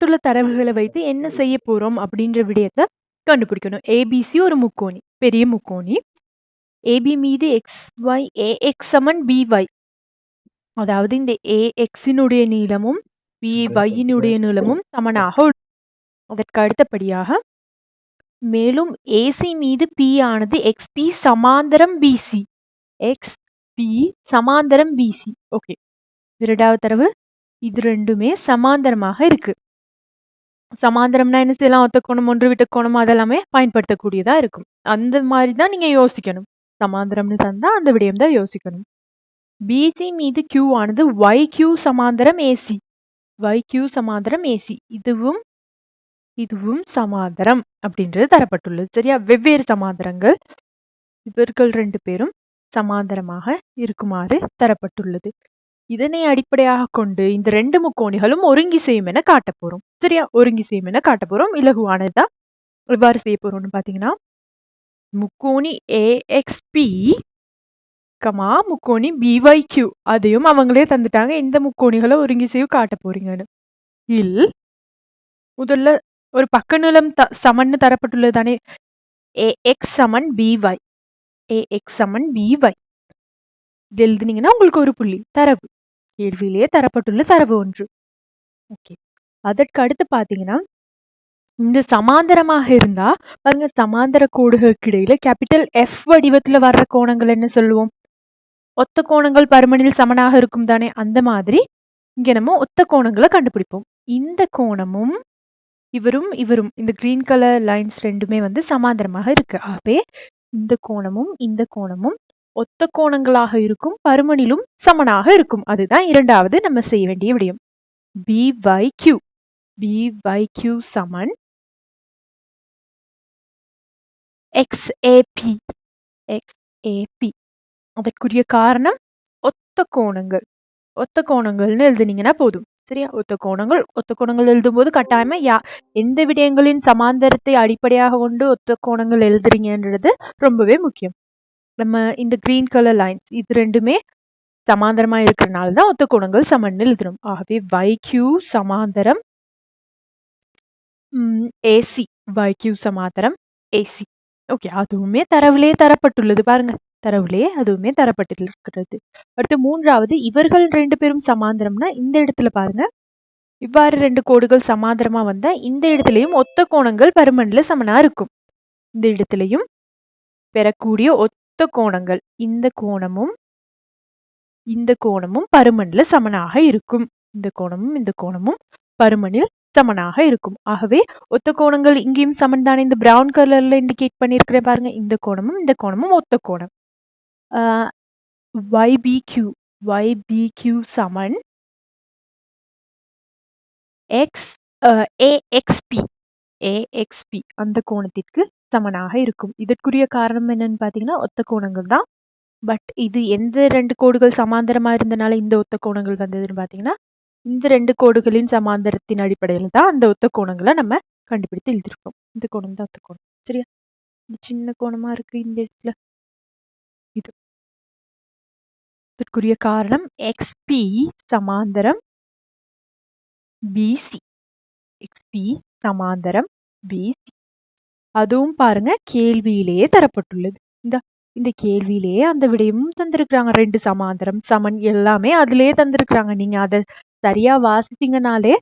தரப்பட்டுள்ள தரவுகளை வைத்து என்ன செய்ய போறோம் அப்படின்ற விடயத்தை கண்டுபிடிக்கணும். ஏபிசி ஒரு முக்கோணி பெரிய முக்கோணி. ஏபி மீது எக்ஸ் ஒய் ஏ எக்ஸ் சமன் பி ஒய் அதாவது இந்த ஏ எக்ஸினுடைய நீளமும் பி ஒய்யினுடைய நீளமும் சமனாக உள்ளது. அதற்கு அடுத்தபடியாக மேலும் ஏசி மீது பி ஆனது எக்ஸ் பி சமாந்தரம் பிசி எக்ஸ் பி சமாந்தரம் பிசி ஓகே இரண்டாவது தரவு. இது ரெண்டுமே சமாந்தரமாக இருக்கு. சமாந்தரம்னா என்ன? செய்யலாம் ஒத்த கோணம் ஒன்று விட்ட கோணம் அதெல்லாமே பயன்படுத்தக்கூடியதா இருக்கும். அந்த மாதிரி தான் நீங்க யோசிக்கணும். சமாந்தரம்னு தந்தா அந்த விடயம் தான் யோசிக்கணும். பிசி மீது கியூ ஆனது ஒய் கியூ சமாந்தரம் ஏசி ஒய் கியூ சமாந்தரம் ஏசி இதுவும் இதுவும் சமாந்தரம் அப்படின்றது தரப்பட்டுள்ளது. சரியா? வெவ்வேறு சமாந்தரங்கள். இவர்கள் ரெண்டு பேரும் சமாந்தரமாக இருக்குமாறு தரப்பட்டுள்ளது. இதனை அடிப்படையாக கொண்டு இந்த ரெண்டு முக்கோணிகளும் ஒருங்கி செய்யும் என காட்ட போறோம். சரியா? ஒருங்கி செய்யும் என காட்ட போறோம். இலகுவானதுதான் எவ்வாறு செய்ய போறோம்னு பாத்தீங்கன்னா முக்கோணி ஏஎக்ஸ்பி கமா முக்கோணி பிஒய் அதையும் அவங்களே தந்துட்டாங்க. இந்த முக்கோணிகளை ஒருங்கி செய்ய காட்ட போறீங்கன்னு. இல் முதல்ல ஒரு பக்க நிலம் த சமன்னு தரப்பட்டுள்ளது தானே ஏஎக்ஸ் சமன் பிஒய் ஏஎக்ஸ் சமன் பிஒய் இது எழுதுனீங்கன்னா உங்களுக்கு ஒரு புள்ளி தரவு. கேள்வியிலேயே தரப்பட்டுள்ள தரவு ஒன்று. ஓகே அதற்கு அடுத்து பாத்தீங்கன்னா இந்த சமாந்தரமாக இருந்தா பாருங்க சமாந்தர கோடுகளுக்கு இடையில கேபிட்டல் எஃப் வடிவத்துல வர்ற கோணங்கள் என்ன சொல்லுவோம்? ஒத்த கோணங்கள் பருமனில் சமனாக இருக்கும் தானே? அந்த மாதிரி இங்க நம்ம ஒத்த கோணங்களை கண்டுபிடிப்போம். இந்த கோணமும் இவரும் இவரும் இந்த கிரீன் கலர் லைன்ஸ் ரெண்டுமே வந்து சமாந்தரமாக இருக்கு. ஆகவே இந்த கோணமும் இந்த கோணமும் ஒத்த கோணங்களாக இருக்கும் பருமனிலும் சமனாக இருக்கும். அதுதான் இரண்டாவது நம்ம செய்ய வேண்டிய விடயம். B Y Q B Y Q சமன். எக்ஸ் ஏபி எக்ஸ் ஏபி அதற்குரிய காரணம் ஒத்த கோணங்கள். ஒத்த கோணங்கள்னு எழுதுனீங்கன்னா போதும். சரியா? ஒத்த கோணங்கள். ஒத்த கோணங்கள் எழுதும்போது கட்டாயமா யா எந்த விடயங்களின் சமாந்தரத்தை அடிப்படையாக கொண்டு ஒத்த கோணங்கள் எழுதுறீங்கன்றது ரொம்பவே முக்கியம். நம்ம இந்த கிரீன் கலர் லைன்ஸ் இது ரெண்டுமே சமாந்தரமா இருக்கிறனால தான் ஒத்த கோணங்கள் சமன் எழுதணும் ஆகவே வைக்யூ சமாந்தரம் ஏசி வைக்யூ சமாந்தரம் ஏசி ஓகே அதுவுமே தரவுலே தரப்பட்டுள்ளது. பாருங்க தரவுலே அதுவுமே தரப்பட்டிருக்கிறது. அடுத்து மூன்றாவது இவர்கள் ரெண்டு பேரும் சமாந்தரம்னா இந்த இடத்துல பாருங்க. இவ்வாறு ரெண்டு கோடுகள் சமாந்தரமா வந்தா இந்த இடத்துலயும் ஒத்த கோணங்கள் பருமன்ல சமனா இருக்கும். இந்த இடத்துலயும் பெறக்கூடிய ஒத்த கோணங்கள் இந்த கோணமும் இந்த கோணமும் பருமன்ல சமனாக இருக்கும். இந்த கோணமும் இந்த கோணமும் பருமனில் சமனாக இருக்கும். ஆகவே ஒத்த கோணங்கள் இங்கேயும் சமன் தானே இந்த பிரவுன் கலர்ல இண்டிகேட் பண்ணியிருக்கிறேன் பாருங்க. இந்த கோணமும் இந்த கோணமும் ஒத்த கோணம். YBQ YBQ சமன் எக்ஸ் ஏஎக்ஸ்பி ஏஎக்ஸ்பி அந்த கோணத்திற்கு சமனாக இருக்கும். இதற்குரிய காரணம் என்னன்னு பார்த்தீங்கன்னா ஒத்த கோணங்கள் தான். பட் இது எந்த ரெண்டு கோடுகள் சமாந்தரமா இருந்தனால இந்த ஒத்த கோணங்கள் வந்ததுன்னு பார்த்தீங்கன்னா இந்த ரெண்டு கோடுகளின் சமாந்தரத்தின் அடிப்படையில் தான் அந்த ஒத்த கோணங்களை நம்ம கண்டுபிடித்து எழுதிருக்கோம் இந்த கோணம் தான் ஒத்த கோணம். சரியா? இந்த சின்ன கோணமா இருக்கு இந்த இடத்துல. இது. இதற்குரிய காரணம் எக்ஸ்பி சமாந்தரம் பிசி எக்ஸ்பி சமாந்தரம் பிசி அதுவும் பாருங்க கேள்வியிலேயே தரப்பட்டுள்ளது. இந்த இந்த கேள்வியிலேயே அந்த விடையும் தந்திருக்கிறாங்க. ரெண்டு சமாந்தரம் சமன் எல்லாமே அதுலயே தந்திருக்கிறாங்க. நீங்க அதை சரியா வாசித்தீங்கனாலே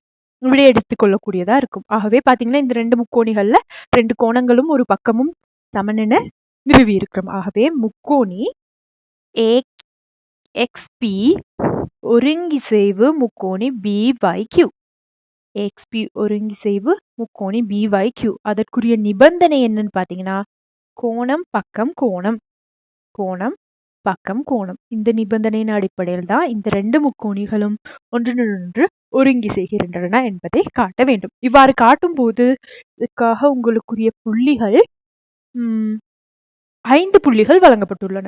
விடை எடுத்துக்கொள்ளக்கூடியதா இருக்கும். ஆகவே பாத்தீங்கன்னா இந்த ரெண்டு முக்கோணிகள்ல ரெண்டு கோணங்களும் ஒரு பக்கமும் சமன் என நிறுவி இருக்கிறோம். ஆகவே முக்கோணி ஏ எக்ஸ்பி ஒருங்கிசைவு முக்கோணி பி வை கியூ எக்ஸ்பி ஒருங்கிசைவு முக்கோணி பிஒய் கியூ அதற்குரிய நிபந்தனை என்னன்னு பார்த்தீங்கன்னா கோணம் பக்கம் கோணம். கோணம் பக்கம் கோணம். இந்த நிபந்தனையின் அடிப்படையில் தான் இந்த ரெண்டு முக்கோணிகளும் ஒன்றினொன்று ஒருங்கி செய்கின்றன என்பதை காட்ட வேண்டும். இவ்வாறு காட்டும் போது இதற்காக உங்களுக்குரிய புள்ளிகள் உம் ஐந்து புள்ளிகள் வழங்கப்பட்டுள்ளன.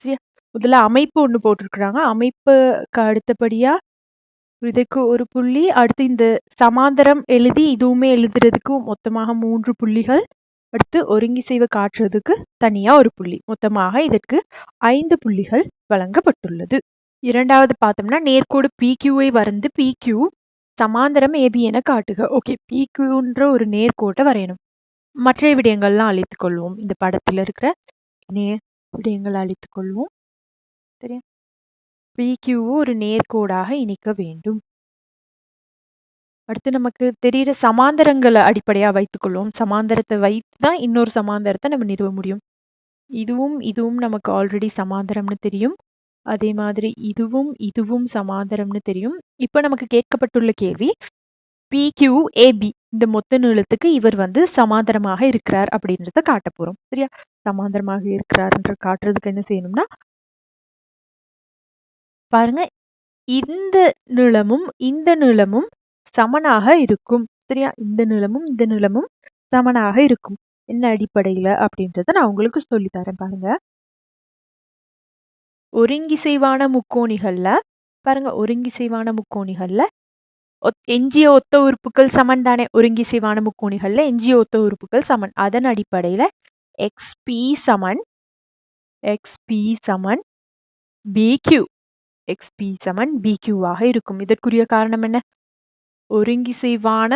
சரியா? முதல்ல அமைப்பு ஒன்று போட்டிருக்கிறாங்க. அமைப்புக்கு அடுத்தபடியா இதுக்கு ஒரு புள்ளி. அடுத்து இந்த சமாந்தரம் எழுதி இதுவுமே எழுதுறதுக்கு மொத்தமாக மூன்று புள்ளிகள். அடுத்து ஒருங்கிசைவை காட்டுறதுக்கு தனியா ஒரு புள்ளி. மொத்தமாக இதற்கு ஐந்து புள்ளிகள் வழங்கப்பட்டுள்ளது. இரண்டாவது பார்த்தோம்னா நேர்கோடு PQ வரைந்து PQ சமாந்தரம் ஏபி என காட்டுக. ஓகே பிக்யூன்ற ஒரு நேர்கோட்டை வரையணும். மற்ற விடயங்கள்லாம் அழித்துக் கொள்வோம். இந்த படத்துல இருக்கிற நே விடயங்களை அழித்துக் கொள்வோம். சரியா? PQ ஒரு நேர்கோடாக இணைக்க வேண்டும். அடுத்து நமக்கு தெரிகிற சமாந்தரங்களை அடிப்படையா வைத்துக்கொள்வோம் சமாந்தரத்தை வைத்து தான் இன்னொரு சமாந்தரத்தை நம்ம நிறுவ முடியும். இதுவும் இதுவும் நமக்கு ஆல்ரெடி சமாந்தரம்னு தெரியும். அதே மாதிரி இதுவும் இதுவும் சமாந்தரம்னு தெரியும். இப்ப நமக்கு கேட்கப்பட்டுள்ள கேள்வி பிக்யூ ஏபி இந்த மொத்த நீளத்துக்கு இவர் வந்து சமாந்தரமாக இருக்கிறார் அப்படின்றத காட்ட போறோம். சரியா? சமாந்தரமாக இருக்கிறார்ன்ற காட்டுறதுக்கு என்ன செய்யணும்னா பாருங்க. இந்த நீளமும் இந்த நீளமும் சமனாக இருக்கும். சரியா? இந்த நீளமும் இந்த நீளமும் சமனாக இருக்கும். என்ன அடிப்படையில அப்படின்றத நான் உங்களுக்கு சொல்லி தரேன் பாருங்க. ஒருங்கிசைவான முக்கோணிகள்ல பாருங்க ஒருங்கிசைவான முக்கோணிகள்ல எஞ்சிய ஒத்த உறுப்புகள் சமன் தானே? ஒருங்கிசைவான முக்கோணிகள்ல எஞ்சிய ஒத்த உறுப்புகள் சமன். அதன் அடிப்படையில எக்ஸ்பி சமன் எக்ஸ்பி சமன் பிக்யூ எக்ஸ்பி சமன் பிக்யூவாக இருக்கும். இதற்குரிய காரணம் என்ன? ஒருங்கிசைவான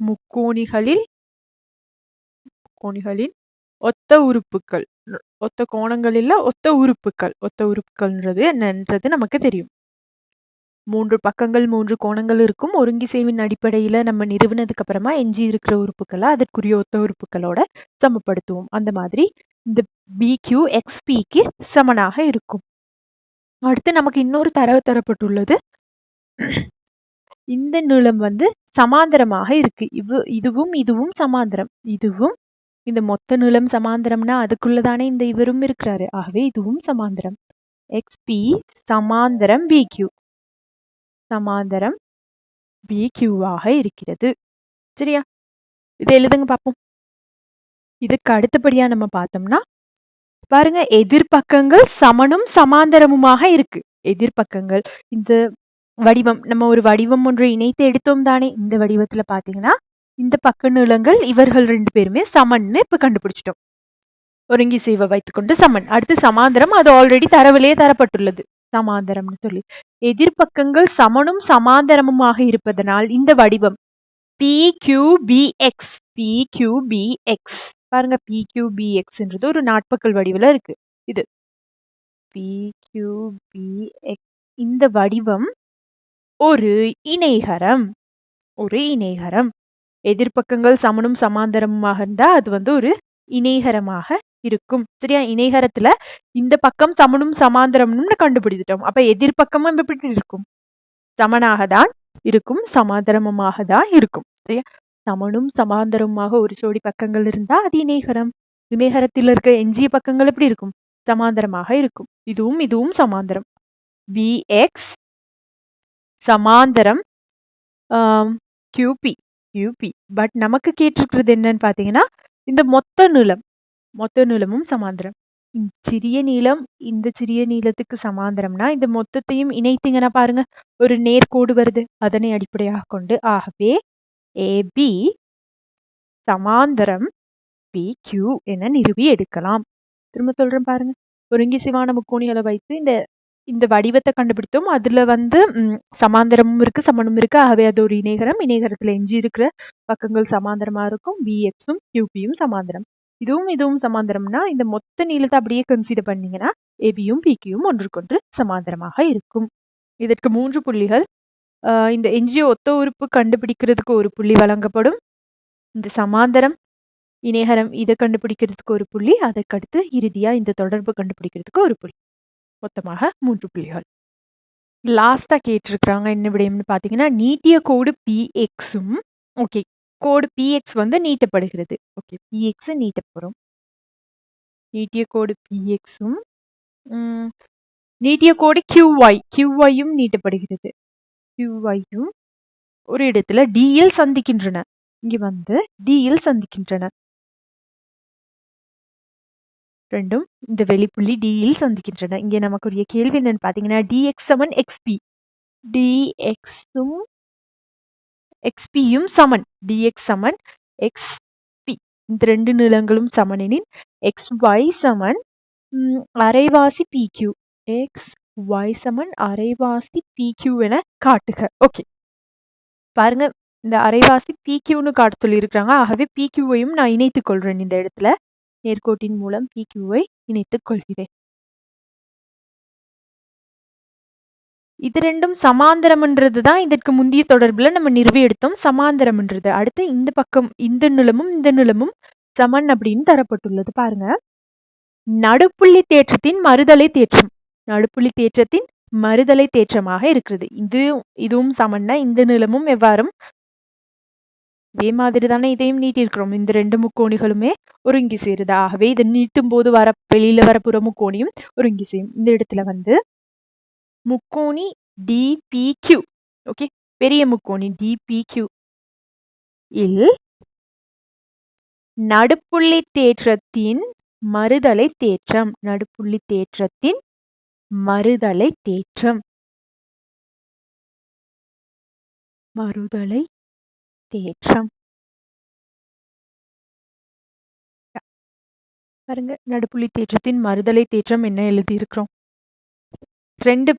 முக்கோணிகளில் கோணிகளின் ஒத்த உறுப்புகள் ஒத்த கோணங்களில் ஒத்த உறுப்புகள் ஒத்த உறுப்புகள்ன்றது என்னன்றது நமக்கு தெரியும். மூன்று பக்கங்கள் மூன்று கோணங்கள் இருக்கும். ஒருங்கிசைவின் அடிப்படையில நம்ம நிறுவனதுக்கு அப்புறமா எஞ்சி இருக்கிற உறுப்புகளை அதற்குரிய ஒத்த உறுப்புகளோட சமப்படுத்துவோம். அந்த மாதிரி இந்த பிக்யூ எக்ஸ்பிக்கு சமனாக இருக்கும். அடுத்து நமக்கு இன்னொரு தரவு தரப்பட்டுள்ளது. இந்த நீளம் வந்து சமாந்தரமாக இருக்கு. இவ் இதுவும் இதுவும் சமாந்தரம். இதுவும் இந்த மொத்த நீளம் சமாந்தரம்னா அதுக்குள்ளதானே இந்த இவரும் இருக்கிறாரு. ஆகவே இதுவும் சமாந்தரம். எக்ஸ்பி சமாந்தரம் பி கியூ சமாந்தரம் பி கியூவாக இருக்கிறது. சரியா? இதை எழுதுங்க பார்ப்போம் இதுக்கு அடுத்தபடியா நம்ம பார்த்தோம்னா பாருங்க எதிர்பக்கங்கள் சமனும் சமாந்தரமுமாக இருக்கு. எதிர்பக்கங்கள் இந்த வடிவம் நம்ம ஒரு வடிவம் ஒன்றை இணைத்து எடுத்தோம் தானே இந்த வடிவத்துல பாத்தீங்கன்னா இந்த பக்க நீளங்கள் இவர்கள் ரெண்டு பேருமே சமன்னு இப்ப கண்டுபிடிச்சிட்டோம். ஒருங்கி செய்வ வைத்துக்கொண்டு சமன். அடுத்து சமாந்தரம் அது ஆல்ரெடி தரவிலேயே தரப்பட்டுள்ளது. சமாந்தரம்னு சொல்லி. எதிர்பக்கங்கள் சமனும் சமாந்தரமுமாக இருப்பதனால் இந்த வடிவம் B Q B X B Q B X பாருங்க பி கியூ ஒரு நாட்பக்கல் வடிவில் இருக்கு. இது. பி பி எக்ஸ் இந்த வடிவம் ஒரு இணைகரம். ஒரு இணைகரம். எதிர்பக்கங்கள் சமனும் சமாந்தரமாக இருந்தா அது வந்து ஒரு இணைகரமாக இருக்கும். சரியா? இணைகரத்துல இந்த பக்கம் சமனும் சமாந்தரம்னு கண்டுபிடித்துட்டோம். அப்ப எதிர்பக்கமும் எப்படி இருக்கும். சமனாக தான் இருக்கும் சமாந்தரமுமாக தான் இருக்கும். சரியா? சமனும் சமாந்தரமுமாக ஒரு ஜோடி பக்கங்கள் இருந்தா அது இணைகரம் இணைகரத்தில் இருக்க எஞ்சிய பக்கங்கள் எப்படி இருக்கும்? சமாந்தரமாக இருக்கும். இதுவும் இதுவும் சமாந்தரம். வி எக்ஸ் சமாந்தரம் கியூபி கியூபி பட் நமக்கு கேட்டிருக்கிறது என்னன்னு பாத்தீங்கன்னா இந்த மொத்த நீளம் மொத்த நீளமும் சமாந்தரம். சிறிய நீளம் இந்த சிறிய நீளத்துக்கு சமாந்தரம்னா இந்த மொத்தத்தையும் இணைத்தீங்கன்னா பாருங்க ஒரு நேர்கோடு வருது. அதனை அடிப்படையாக கொண்டு ஆகவே ஏபி சமாந்தரம் பி என நிறுவி எடுக்கலாம். திரும்ப சொல்றேன் பாருங்க. ஒருங்கிசைவான முக்கோணிகளை வைத்து இந்த இந்த வடிவத்தை கண்டுபிடித்தோம். அதுல வந்து சமாந்தரமும் இருக்கு சமனும் இருக்கு. ஆகவே அது ஒரு இணைகரம். இணைகரத்துல எஞ்சி இருக்கிற பக்கங்கள் சமாந்தரமா இருக்கும். பிஎக்ஸும் கியூபியும் சமாந்தரம். இதுவும் இதுவும் சமாந்தரம்னா இந்த மொத்த நீளத்தை அப்படியே கன்சிடர் பண்ணீங்கன்னா ஏபியும் பிக்யூவும் ஒன்றுக்கொன்று சமாந்தரமாக இருக்கும். இதற்கு மூன்று புள்ளிகள் இந்த எஞ்சிய ஒத்த உறுப்பு கண்டுபிடிக்கிறதுக்கு ஒரு புள்ளி வழங்கப்படும். இந்த சமாந்தரம் இணைகரம் இதை கண்டுபிடிக்கிறதுக்கு ஒரு புள்ளி அதற்கடுத்து இறுதியா இந்த தொடர்பு கண்டுபிடிக்கிறதுக்கு ஒரு புள்ளி. மொத்தமாக மூன்று புள்ளிகள். லாஸ்டா கேட்டிருக்கிறாங்க என்ன விடயம்னு பாத்தீங்கன்னா நீட்டிய கோடு பிஎக்ஸும் ஓகே கோடு பிஎக்ஸ் வந்து நீட்டப்படுகிறது. ஓகே பிஎக்ஸ் நீட்டப்படும் நீட்ட போறோம். நீட்டிய கோடு பிஎக்ஸும் நீட்டிய கோடு கியூஒய் கியூஒயும் நீட்டப்படுகிறது. கியூவையும் ஒரு இடத்துல டியில் சந்திக்கின்றன. இங்க வந்து டியில் சந்திக்கின்றன. ரெண்டும் இந்த வெளிப்புள்ளி டியில் சந்திக்கின்றன. இங்கே நமக்குரிய கேள்வி என்னன்னு பாத்தீங்கன்னா டிஎக்ஸ் சமன் எக்ஸ்பி டிஎக்ஸும் எக்ஸ்பியும் சமன். டிஎக்ஸ் சமன் எக்ஸ் பி இந்த ரெண்டு நீளங்களும் சமனெனின் எக்ஸ் ஒய் சமன் அரைவாசி பி கியூ எக்ஸ் y சமன் அரைவாசி பி என காட்டுக. ஓகே பாருங்க இந்த அரைவாசி பிக்யூன்னு காட்ட சொல்லியிருக்கிறாங்க. ஆகவே பிக்யூவையும் நான் இணைத்துக் கொள்றேன் இந்த இடத்துல. நேர்கோட்டின் மூலம் பிக்யூவை இணைத்துக் கொள்கிறேன். இது ரெண்டும் சமாந்தரம்ன்றது தான். இதற்கு முந்தைய தொடர்புல நம்ம நிறுவி எடுத்தோம். சமாந்தரம்ன்றது. அடுத்து இந்த பக்கம் இந்த நிலமும் இந்த நிலமும் சமன் அப்படின்னு தரப்பட்டுள்ளது. பாருங்க. நடுப்புள்ளி தேற்றத்தின் மறுதலை தேற்றம். நடுப்புள்ளி தேற்றத்தின் மறுதலை தேற்றமாக இருக்கிறது. இது இதுவும் சமன்னா இந்த நிலமும் எவ்வாறும் இதே மாதிரி தானே இதையும் நீட்டிருக்கிறோம் இந்த ரெண்டு முக்கோணிகளுமே ஒருங்கி சேருது? ஆகவே இதை நீட்டும் போது வர வெளியில வரப்புற முக்கோணியும் ஒருங்கி செய்யும் இந்த இடத்துல வந்து முக்கோணி டிபிக்யூ ஓகே பெரிய முக்கோணி டிபிக்யூ இல் நடுப்புள்ளி தேற்றத்தின் மறுதலை தேற்றம். நடுப்புள்ளி தேற்றத்தின் மறுதலை தேற்றம். மறுதலை தேற்றம். பாருங்க நடுப்புள்ளி தேற்றத்தின் மறுதலை தேற்றம் என்ன எழுதியிருக்கிறோம்? ரெண்டு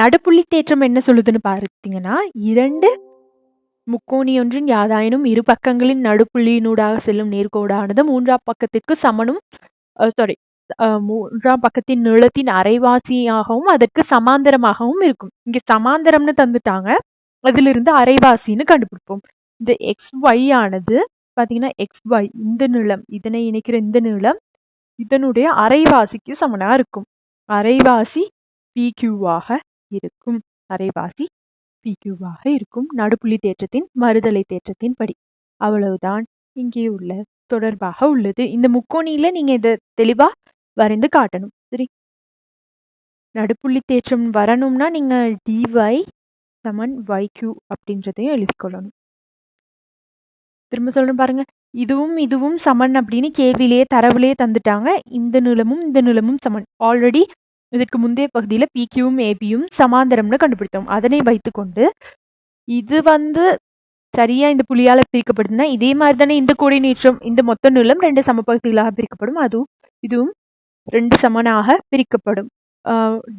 நடுப்புள்ளி தேற்றம் என்ன சொல்லுதுன்னு பார்த்தீங்கன்னா இரண்டு முக்கோணி ஒன்றின் யாதாயினும் இரு பக்கங்களின் நடுப்புள்ளியினூடாக செல்லும் நேர்கோடானது மூன்றாம் பக்கத்திற்கு சமனும் சாரி மூன்றாம் பக்கத்தின் நீளத்தின் அரைவாசியாகவும் அதற்கு சமாந்தரமாகவும் இருக்கும். இங்க சமாந்தரம்னு தந்துட்டாங்க. அதுல இருந்து அரைவாசின்னு கண்டுபிடிப்போம். இந்த எக்ஸ் ஒய் ஆனது பாத்தீங்கன்னா எக்ஸ் ஒய் இந்த நீளம் இதனை இணைக்கிற இந்த நீளம் இதனுடைய அரைவாசிக்கு சமனா இருக்கும். அரைவாசி பிக்யூவாக இருக்கும். அரைவாசி பிக்யூவாக இருக்கும். நடுப்புள்ளி தேற்றத்தின் மறுதலை தேற்றத்தின் படி. அவ்வளவுதான் இங்கே உள்ள தொடர்பாக உள்ளது. இந்த முக்கோணியில நீங்க இதை தெளிவா வரைந்து காட்டணும். சரி. நடுப்புள்ளி தேற்றம் வரணும்னா நீங்க டிஒய் சமன் ஒய் கியூ அப்படின்றதையும் எழுதிக்கொள்ளணும் திரும்ப சொல்றேன் பாருங்க. இதுவும் இதுவும் சமன் அப்படின்னு கேள்வியிலேயே தரவுலேயே தந்துட்டாங்க. இந்த நிலமும் இந்த நிலமும் சமன். ஆல்ரெடி இதற்கு முந்தைய பகுதியில பிக்யூவும் ஏபியும் சமாந்தரம்னு கண்டுபிடித்தோம். அதனை வைத்துக்கொண்டு இது வந்து சரியா இந்த புள்ளியால பிரிக்கப்படுதுன்னா இதே மாதிரி தானே இந்த கோடி நீற்றம் இந்த மொத்த நிலம் ரெண்டு சமபகுதிகளாக பிரிக்கப்படும். அதுவும் இதுவும் ரெண்டு சமனாக பிரிக்கப்படும்.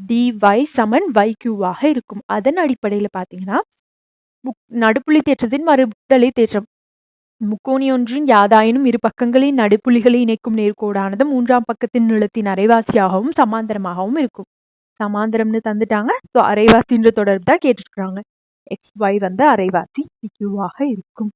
dy சமன் yq இருக்கும். அதன் அடிப்படையில பாத்தீங்கன்னா நடுப்புள்ளி தேற்றத்தின் மறுத்தலை தேற்றம். முக்கோணி ஒன்றின் யாதாயினும் இரு பக்கங்களின் நடுப்புள்ளிகளை இணைக்கும் நேர்கோடானது மூன்றாம் பக்கத்தின் நிலத்தின் அரைவாசியாகவும் சமாந்தரமாகவும் இருக்கும். சமாந்தரம்னு தந்துட்டாங்க. ஸோ அரைவாசின்ற தொடர்பு தான் கேட்டிருக்கிறாங்க. எக்ஸ் ஒய் வந்து அரைவாசி கியூவாக இருக்கும்.